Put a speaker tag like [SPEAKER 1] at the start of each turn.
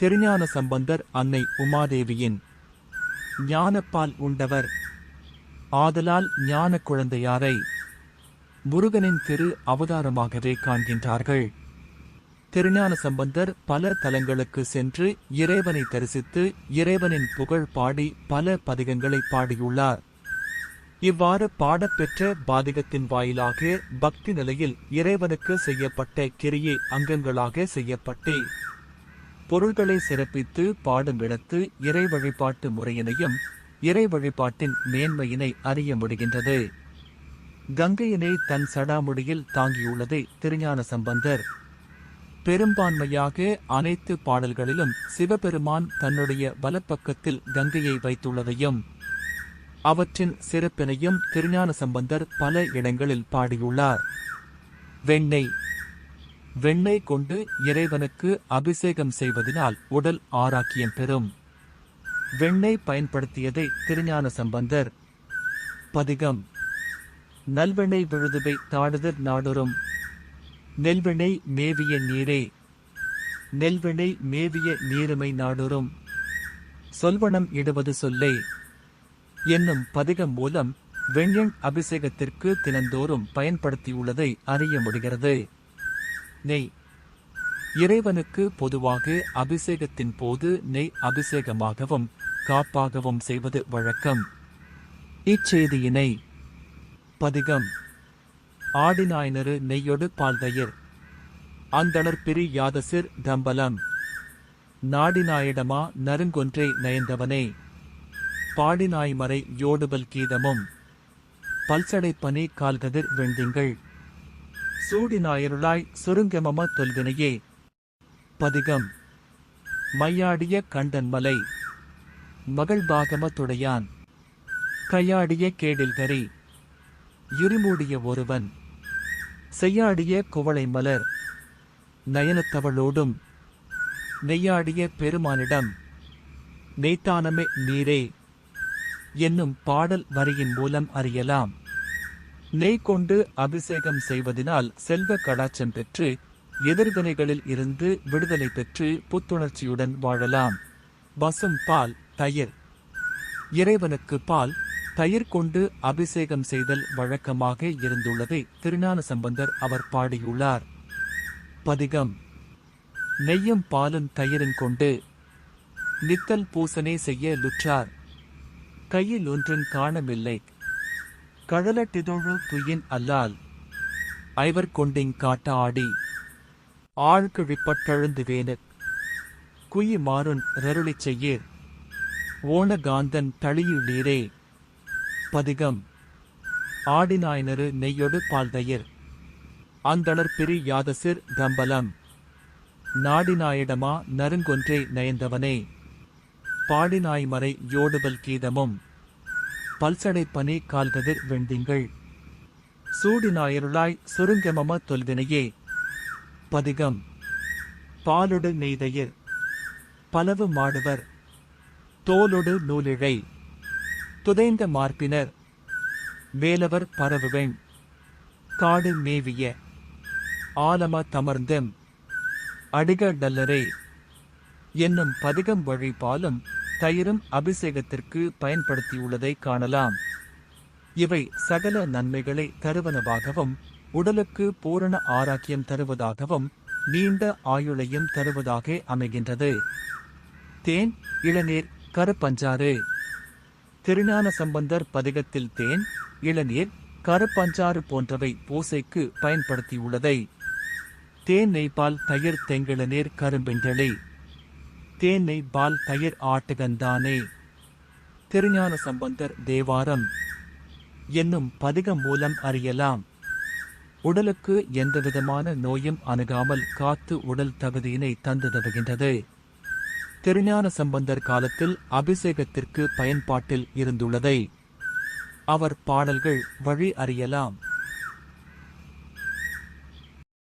[SPEAKER 1] திருஞான சம்பந்தர் அன்னை உமாதேவியின் ஞானப்பால் உண்டவர். ஆதலால் ஞான குழந்தையாரை முருகனின் திரு அவதாரமாகவே காண்கின்றார்கள் திருஞான சம்பந்தர் பல தலங்களுக்கு சென்று இறைவனை தரிசித்து இறைவனின் புகழ் பாடி பல பதிகங்களை பாடியுள்ளார். இவ்வாறு பாடப்பெற்ற பாதிகத்தின் வாயிலாக பக்தி நிலையில் இறைவனுக்கு செய்யப்பட்ட கிரியை அங்கங்களாக செய்யப்பட்டு பொருள்களை சிறப்பித்து பாடும் இடத்து இறை வழிபாட்டு முறையினையும் இறை வழிபாட்டின் மேன்மையினை அறிய முடிகின்றது. கங்கையினை தன் சடாமுடியில் தாங்கியுள்ளதை திருஞான சம்பந்தர் பெரும்பான்மையாக அனைத்து பாடல்களிலும் சிவபெருமான் தன்னுடைய வலப்பக்கத்தில் கங்கையை வைத்துள்ளதையும் அவற்றின் சிறப்பினையும் திருஞான சம்பந்தர் பல இடங்களில் பாடியுள்ளார். வெண்ணெய் வெண்ணெய் கொண்டு இறைவனுக்கு அபிஷேகம் செய்வதனால் உடல் ஆராக்கியம் பெறும். வெண்ணெய் பயன்படுத்தியதை திருஞான சம்பந்தர். பதிகம். நல்வெண்ணெய் விழுதுவை தாடுதற் நாடுறும். நெல்வினை மேவிய நீரே. நெல்வினை மேவிய நீருமை நாடுறும். சொல்வனம் இடுவது சொல்லே. என்னும் பதிகம் மூலம் வெண்ணெண் அபிஷேகத்திற்கு தினந்தோறும் பயன்படுத்தியுள்ளதை அறிய முடிகிறது. நெய். இறைவனுக்கு பொதுவாக அபிஷேகத்தின் போது நெய் அபிஷேகமாகவும் காப்பாகவும் செய்வது வழக்கம். இச்செய்தியினை பதிகம். ஆடிநாயனரு நெய்யொடு பால்தயிர். அந்தணர் பிரி யாதசிர் தம்பலம். நாடினாயிடமா நருங்கொன்றை நயந்தவனே. பாடினாய்மறை யோடுபல் கீதமும். பல்சடை பனி கால்கதிர் வெண்டிங்கள் சூடினாயருளாய் சுருங்கமம தொல்வினையே. பதிகம். மையாடிய கண்டன்மலை. மகள் பாகம துடையான். கையாடிய கேடில்கரி. இருமூடிய ஒருவன். செய்யாடிய குவளை மலர். நயனத்தவளோடும். நெய்யாடிய பெருமானிடம். நெய்த்தானமே நீரே. என்னும் பாடல் வரியின் மூலம் அறியலாம். நெய் கொண்டு அபிஷேகம் செய்வதனால் செல்வ கடாச்சம் பெற்று எதிர்வினைகளில் இருந்து விடுதலை பெற்று புத்துணர்ச்சியுடன் வாழலாம். பசும் பால் தயிர். இறைவனுக்கு பால் தயிர் கொண்டு அபிஷேகம் செய்தல் வழக்கமாக இருந்துள்ளதை திருஞான சம்பந்தர் அவர் பாடியுள்ளார். பதிகம். நெய்யும் பாலும் தயிரும் கொண்டு நித்தல் பூசனை செய்ய லுற்றார். கையில் ஒன்றும் காணமில்லை. கழலட்டிதொழு துயின் அல்லால் ஐவர் கொண்டிங் காட்ட ஆடி ஆழ்கிழிப்பட்டழுந்து வேனக் குயி மாறுன் ரருளிச் செய்யீர். ஓணகாந்தன் தழியுள்ளீரே பதிகம். ஆடினாயினரு நெய்யொடு பால்தயிர். அந்தளர் பிரி யாதசிர் தம்பலம் நாடினாயிடமா நருங்கொன்றே நயந்தவனே. பாடினாய் மறை யோடுபல் கீதமும். பல்சடை பனி கால்கதிர் வெண்டிங்கள் சூடினாயருளாய் சுருங்கமம தொல்வினையே. பதிகம். பாலொடு நெய்தயிர். பலவு மாடுவர். தோலொடு நூலிழை. துதைந்த மார்பினர். வேலவர் பரவுவெண் காடு மேவிய. ஆலம தமர்ந்தும். அடிக டல்லரே என்னும் பதிகம் வழிபாலும் தயிரும் அபிஷேகத்திற்கு பயன்படுத்தியுள்ளதை காணலாம். இவை சகல நன்மைகளை தருவனவாகவும் உடலுக்கு பூரண ஆராக்கியம் தருவதாகவும் நீண்ட ஆயுளையும் தருவதாக அமைகின்றது. தேன் இளநீர் கருப்பஞ்சாறு. திருஞான சம்பந்தர் பதிகத்தில் தேன் இளநீர் கருப்பஞ்சாறு போன்றவை பூசைக்கு பயன்படுத்தியுள்ளதை. தேன் நெய்பால் தயிர் தெங்கிளநீர் கரும்பெண்டளி தேனை பால் தயிர் ஆட்டுகந்தானே? திருஞான சம்பந்தர் தேவாரம். என்னும் பதிகம் மூலம் அறியலாம். உடலுக்கு எந்தவிதமான நோயும் அணுகாமல் காத்து உடல் தகுதியினை தந்துதவுகின்றது திருஞான சம்பந்தர் காலத்தில் அபிஷேகத்திற்கு பயன்பாட்டில் இருந்துள்ளதை. அவர் பாடல்கள் வழி அறியலாம்.